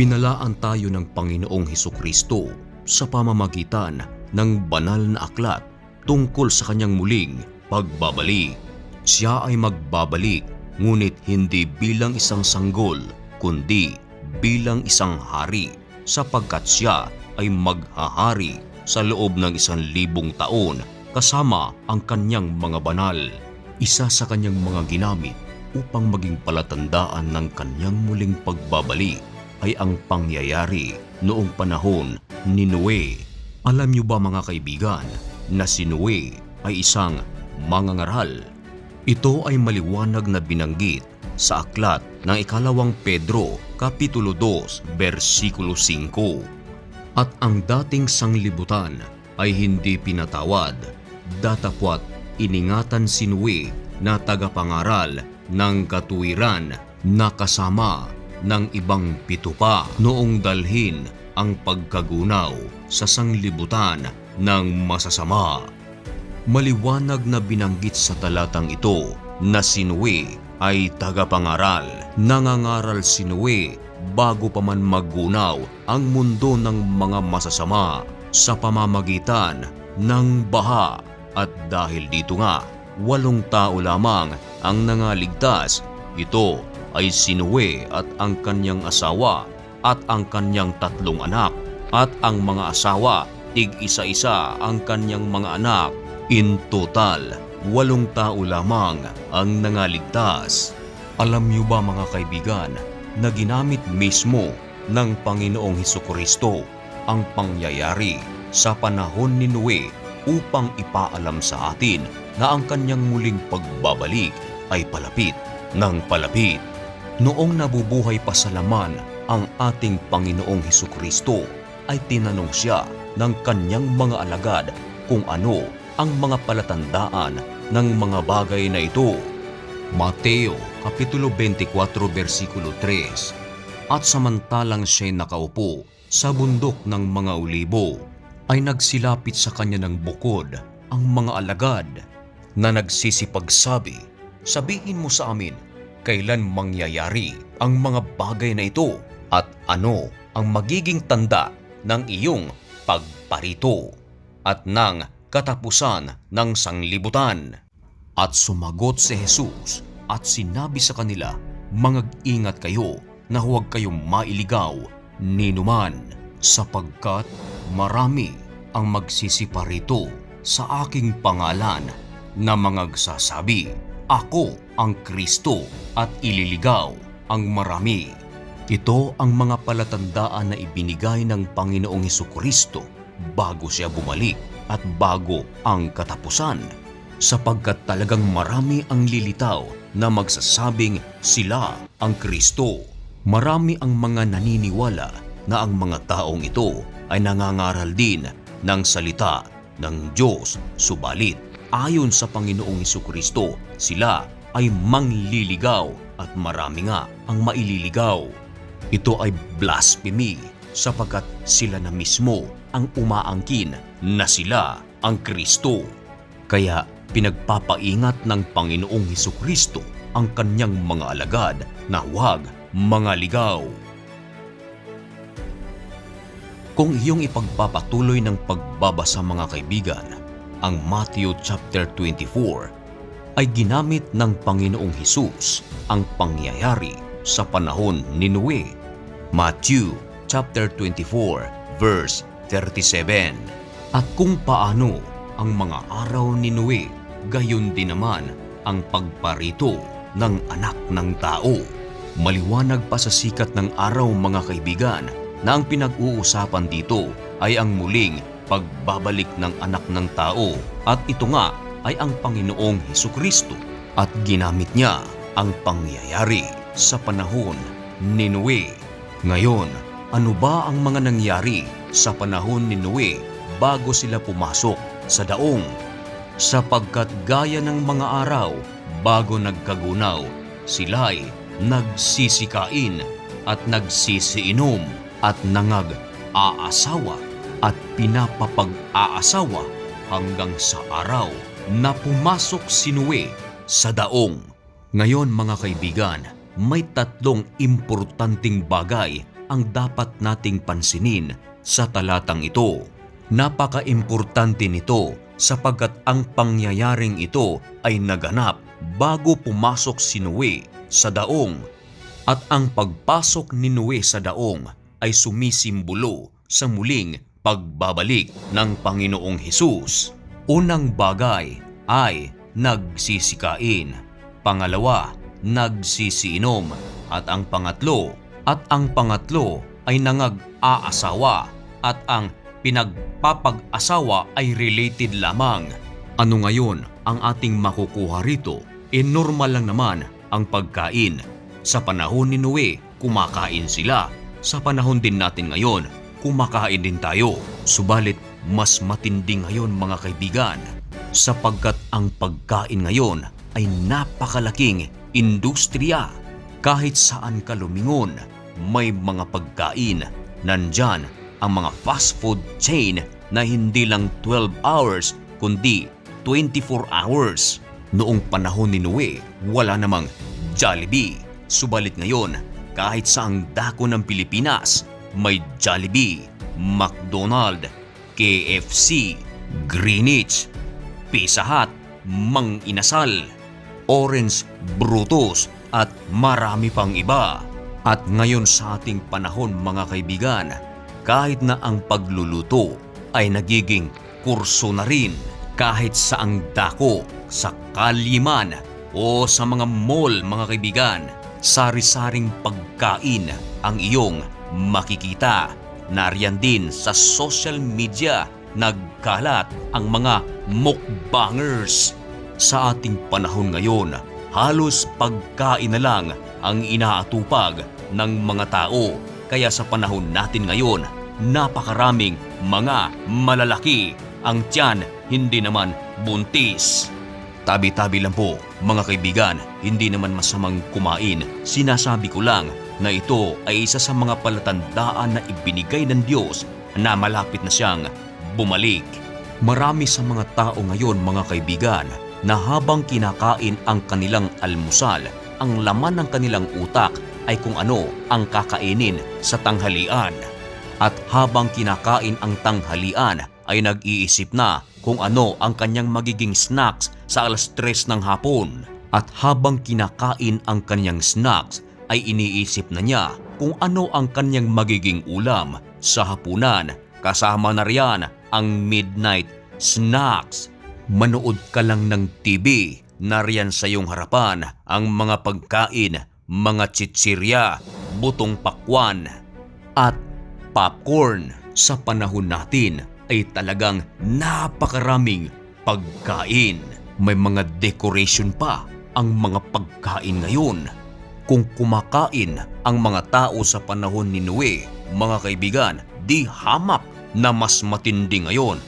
Binalaan tayo ng Panginoong Heso Kristo sa pamamagitan ng banal na aklat tungkol sa kanyang muling pagbabalik. Siya ay magbabalik ngunit hindi bilang isang sanggol kundi bilang isang hari sapagkat siya ay maghahari sa loob ng isang libong taon kasama ang kanyang mga banal. Isa sa kanyang mga ginamit upang maging palatandaan ng kanyang muling pagbabalik ay ang pangyayari noong panahon ni Noe. Alam niyo ba mga kaibigan na si Noe ay isang mangangaral? Ito ay maliwanag na binanggit sa aklat ng ikalawang Pedro, Kapitulo 2, versikulo 5. At ang dating sanglibutan ay hindi pinatawad, datapwat iningatan si Noe na tagapangaral ng katuwiran na kasama ng ibang pito pa noong dalhin ang pagkagunaw sa sanglibutan ng masasama. Maliwanag na binanggit sa talatang ito na si ay tagapangaral. Nangangaral si Noe bago pa man maggunaw ang mundo ng mga masasama sa pamamagitan ng baha at dahil dito nga walong tao lamang ang nangaligtas. Ito ay si Noe at ang kanyang asawa at ang kanyang tatlong anak at ang mga asawa tig isa-isa ang kanyang mga anak. In total, walong tao lamang ang nangaligtas. Alam niyo ba mga kaibigan na ginamit mismo ng Panginoong Heso Kristo ang pangyayari sa panahon ni Noe upang ipaalam sa atin na ang kanyang muling pagbabalik ay palapit ng palapit. Noong nabubuhay pa sa laman ang ating Panginoong Heso Kristo ay tinanong siya ng kanyang mga alagad kung ano ang mga palatandaan ng mga bagay na ito. Mateo Kapitulo 24 versikulo 3 At samantalang siya'y nakaupo sa bundok ng mga ulibo, ay nagsilapit sa kanya ng bukod ang mga alagad na nagsisipagsabi, Sabihin mo sa amin, kailan mangyayari ang mga bagay na ito at ano ang magiging tanda ng iyong pagparito at ng katapusan ng sanglibutan. At sumagot si Jesus at sinabi sa kanila, Mangag-ingat kayo na huwag kayong mailigaw ni numan sapagkat marami ang magsisiparito sa aking pangalan na mangagsasabi, Ako ang Kristo at ililigaw ang marami. Ito ang mga palatandaan na ibinigay ng Panginoong Heso Kristo bago siya bumalik at bago ang katapusan sapagkat talagang marami ang lilitaw na magsasabing sila ang Kristo. Marami ang mga naniniwala na ang mga taong ito ay nangangaral din ng salita ng Diyos. Subalit, ayon sa Panginoong Kristo, sila ay mangliligaw at marami nga ang maililigaw. Ito ay blasphemy sapagkat sila na mismo ang umaangkin na sila ang Kristo. Kaya pinagpapaingat ng Panginoong Kristo ang kanyang mga alagad na huwag mga ligaw. Kung iyong ipagpapatuloy ng pagbabasa mga kaibigan, ang Matthew chapter 24 ay ginamit ng Panginoong Hesus ang pangyayari sa panahon ni Noe. Matthew chapter 24 verse 37 At kung paano ang mga araw ni Noe, gayon din naman ang pagparito ng anak ng tao. Maliwanag pa sa sikat ng araw mga kaibigan na ang pinag-uusapan dito ay ang muling pagbabalik ng anak ng tao at ito nga ay ang Panginoong Heso Kristo at ginamit niya ang pangyayari sa panahon ni Noe. Ngayon, ano ba ang mga nangyari sa panahon ni Noe bago sila pumasok sa daong? Sapagkat gaya ng mga araw bago nagkagunaw, sila'y nagsisikain at nagsisiinom at nangag-aasawa at pinapapag-aasawa hanggang sa araw na pumasok si Noe sa daong. Ngayon mga kaibigan, may tatlong importanteng bagay ang dapat nating pansinin sa talatang ito. Napaka-importante nito sapagkat ang pangyayaring ito ay naganap bago pumasok si Noe sa daong at ang pagpasok ni Noe sa daong ay sumisimbolo sa muling pagbabalik ng Panginoong Hesus. Unang bagay ay nagsisikain. Pangalawa, nagsisiinom. At ang pangatlo, at ang pangatlo ay nangag-aasawa. At ang pinagpapag-asawa ay related lamang. Ano ngayon ang ating makukuha rito? E normal lang naman ang pagkain. Sa panahon ni Noe, kumakain sila. Sa panahon din natin ngayon, kumakain din tayo. Subalit, mas matindi ngayon mga kaibigan sapagkat ang pagkain ngayon ay napakalaking industriya. Kahit saan ka lumingon, may mga pagkain. Nandyan ang mga fast food chain na hindi lang 12 hours kundi 24 hours. Noong panahon ni Noe, wala namang Jollibee. Subalit ngayon, kahit saang dako ng Pilipinas, may Jollibee, McDonald, KFC, Greenwich, Pizza Hut, Mang Inasal, Orange Brutus at marami pang iba. At ngayon sa ating panahon mga kaibigan, kahit na ang pagluluto ay nagiging kurso na rin kahit sa ang dako, sa kaliman o sa mga mall mga kaibigan, sari-saring pagkain ang iyong makikita. Nariyan din sa social media nagkalat ang mga mukbangers. Sa ating panahon ngayon, halos pagkain na lang ang inaatupag ng mga tao. Kaya sa panahon natin ngayon, napakaraming mga malalaki ang tiyan, hindi naman buntis. Tabi-tabi lang po, mga kaibigan, hindi naman masamang kumain. Sinasabi ko lang na ito ay isa sa mga palatandaan na ibinigay ng Diyos na malapit na siyang bumalik. Marami sa mga tao ngayon, mga kaibigan, na habang kinakain ang kanilang almusal, ang laman ng kanilang utak ay kung ano ang kakainin sa tanghalian. At habang kinakain ang tanghalian ay nag-iisip na kung ano ang kanyang magiging snacks sa alas 3 ng hapon. At habang kinakain ang kanyang snacks ay iniisip na niya kung ano ang kanyang magiging ulam sa hapunan. Kasama na riyan ang midnight snacks. Manood ka lang ng TV, nariyan sa iyong harapan ang mga pagkain, mga chichirya, butong pakwan, at popcorn. Sa panahon natin ay talagang napakaraming pagkain. May mga decoration pa ang mga pagkain ngayon. Kung kumakain ang mga tao sa panahon ni Noe, mga kaibigan, di hamak na mas matindi ngayon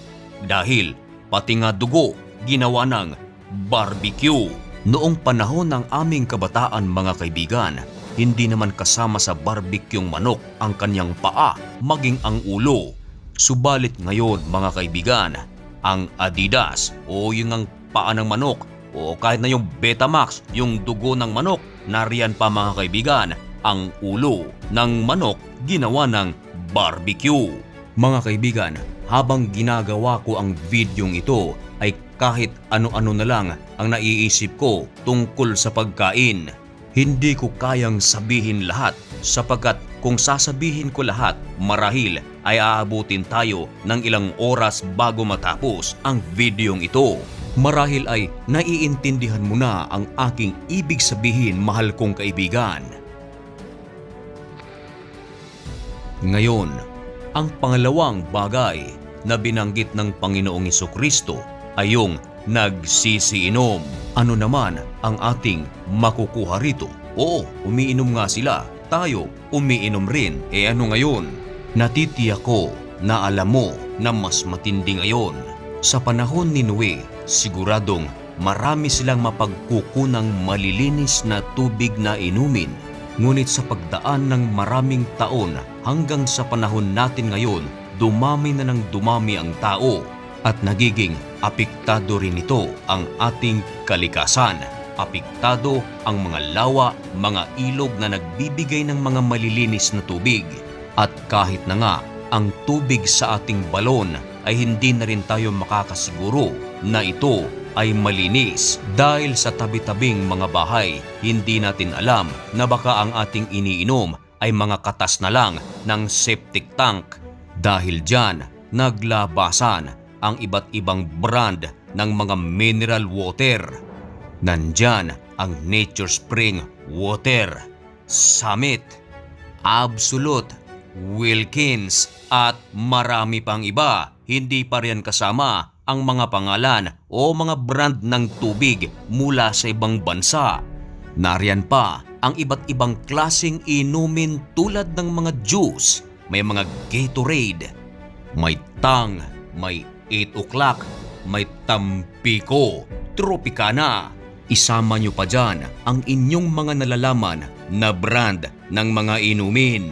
dahil pati nga dugo ginawa ng barbecue. Noong panahon ng aming kabataan mga kaibigan, hindi naman kasama sa barbecue manok ang kanyang paa maging ang ulo. Subalit ngayon mga kaibigan, ang Adidas o yung ang paa ng manok o kahit na yung Betamax, yung dugo ng manok, nariyan pa mga kaibigan, ang ulo ng manok ginawa ng barbecue. Mga kaibigan, habang ginagawa ko ang videong ito ay kahit ano-ano na lang ang naiisip ko tungkol sa pagkain. Hindi ko kayang sabihin lahat sapagkat kung sasabihin ko lahat marahil ay aabutin tayo ng ilang oras bago matapos ang videong ito. Marahil ay naiintindihan mo na ang aking ibig sabihin mahal kong kaibigan. Ngayon, ang pangalawang bagay na binanggit ng Panginoong Kristo ay yung nagsisiinom. Ano naman ang ating makukuha rito? Oo, umiinom nga sila. Tayo, umiinom rin. E ano ngayon? Natitiyak ko na alam mo na mas matindi ngayon. Sa panahon ni Noe, siguradong marami silang mapagkukunang malilinis na tubig na inumin. Ngunit sa pagdaan ng maraming taon hanggang sa panahon natin ngayon, dumami na ng dumami ang tao at nagiging apektado rin ito ang ating kalikasan. Apektado ang mga lawa, mga ilog na nagbibigay ng mga malilinis na tubig. At kahit na nga ang tubig sa ating balon ay hindi na rin tayo makakasiguro na ito ay malinis dahil sa tabi-tabing mga bahay hindi natin alam na baka ang ating iniinom ay mga katas na lang ng septic tank. Dahil dyan, naglabasan ang iba't ibang brand ng mga mineral water. Nandyan ang Nature Spring Water, Summit, Absolute, Wilkins at marami pang iba. Hindi pa riyan kasama ang mga pangalan o mga brand ng tubig mula sa ibang bansa. Nariyan pa ang iba't ibang klasing inumin tulad ng mga juice, may mga Gatorade, may Tang, may 8 o'clock, may Tampico, Tropicana. Isama nyo pa dyan ang inyong mga nalalaman na brand ng mga inumin.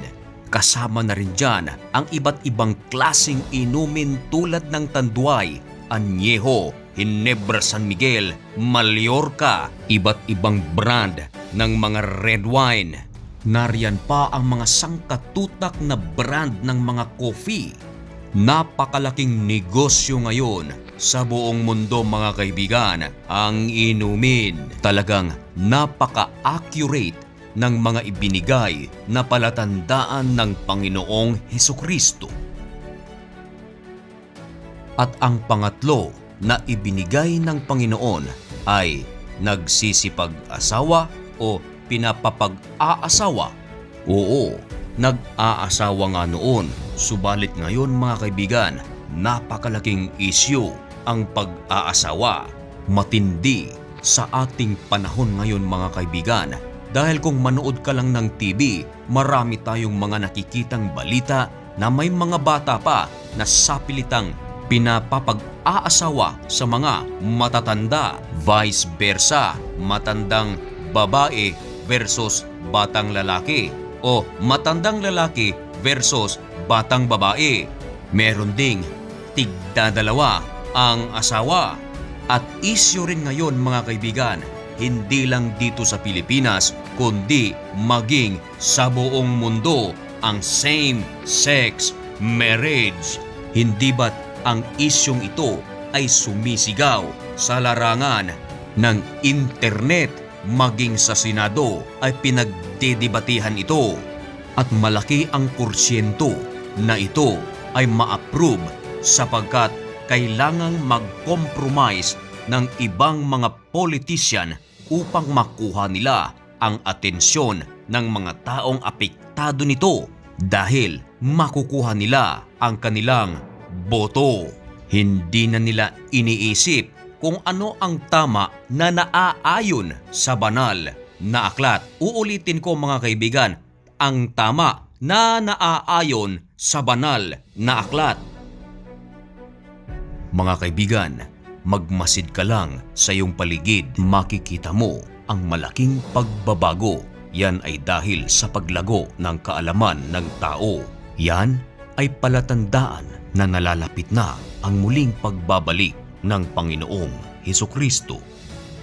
Kasama na rin dyan ang iba't ibang klasing inumin tulad ng Tanduay, Añejo, Hinebra San Miguel, Mallorca, iba't ibang brand ng mga red wine. Nariyan pa ang mga sangkatutak na brand ng mga coffee. Napakalaking negosyo ngayon sa buong mundo mga kaibigan ang inumin. Talagang napaka-accurate ng mga ibinigay na palatandaan ng Panginoong Heso Kristo. At ang pangatlo na ibinigay ng Panginoon ay nagsisipag-asawa o pinapapag-aasawa. Oo, nag-aasawa nga noon. Subalit ngayon mga kaibigan, napakalaking isyu ang pag-aasawa. Matindi sa ating panahon ngayon mga kaibigan. Dahil kung manood ka lang ng TV, marami tayong mga nakikitang balita na may mga bata pa na sapilitang pinapapag-aasawa sa mga matatanda. Vice versa, matandang babae versus batang lalaki o matandang lalaki versus batang babae. Meron ding tigdadalawa ang asawa. At isyo rin ngayon mga kaibigan, hindi lang dito sa Pilipinas kundi maging sa buong mundo ang same-sex marriage. Hindi ba't ang isyong ito ay sumisigaw sa larangan ng internet. Maging sa Senado ay pinagdedebatihan ito at malaki ang kursyento na ito ay ma-approve sapagkat kailangang mag-compromise ng ibang mga politician upang makuha nila ang atensyon ng mga taong apektado nito dahil makukuha nila ang kanilang boto. Hindi na nila iniisip kung ano ang tama na naaayon sa banal na aklat. Uulitin ko mga kaibigan, ang tama na naaayon sa banal na aklat. Mga kaibigan, magmasid ka lang sa iyong paligid, makikita mo ang malaking pagbabago. Yan ay dahil sa paglago ng kaalaman ng tao. Yan ay palatandaan na nalalapit na ang muling pagbabalik ng Panginoong Heso Kristo.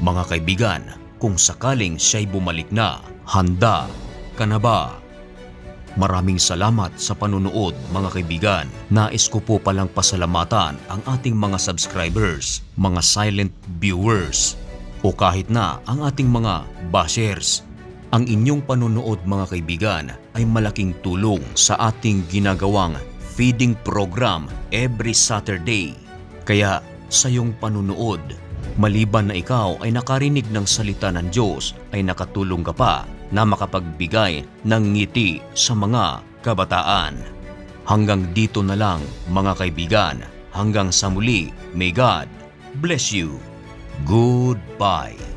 Mga kaibigan, kung sakaling siya'y bumalik na, handa ka na ba? Maraming salamat sa panunood mga kaibigan. Nais ko po palang pasalamatan ang ating mga subscribers, mga silent viewers, o kahit na ang ating mga bashers. Ang inyong panunood mga kaibigan ay malaking tulong sa ating ginagawang feeding program every Saturday. Kaya sa iyong panunood, maliban na ikaw ay nakarinig ng salita ng Diyos, ay nakatulong ka pa na makapagbigay ng ngiti sa mga kabataan. Hanggang dito na lang mga kaibigan. Hanggang sa muli, may God bless you. Goodbye.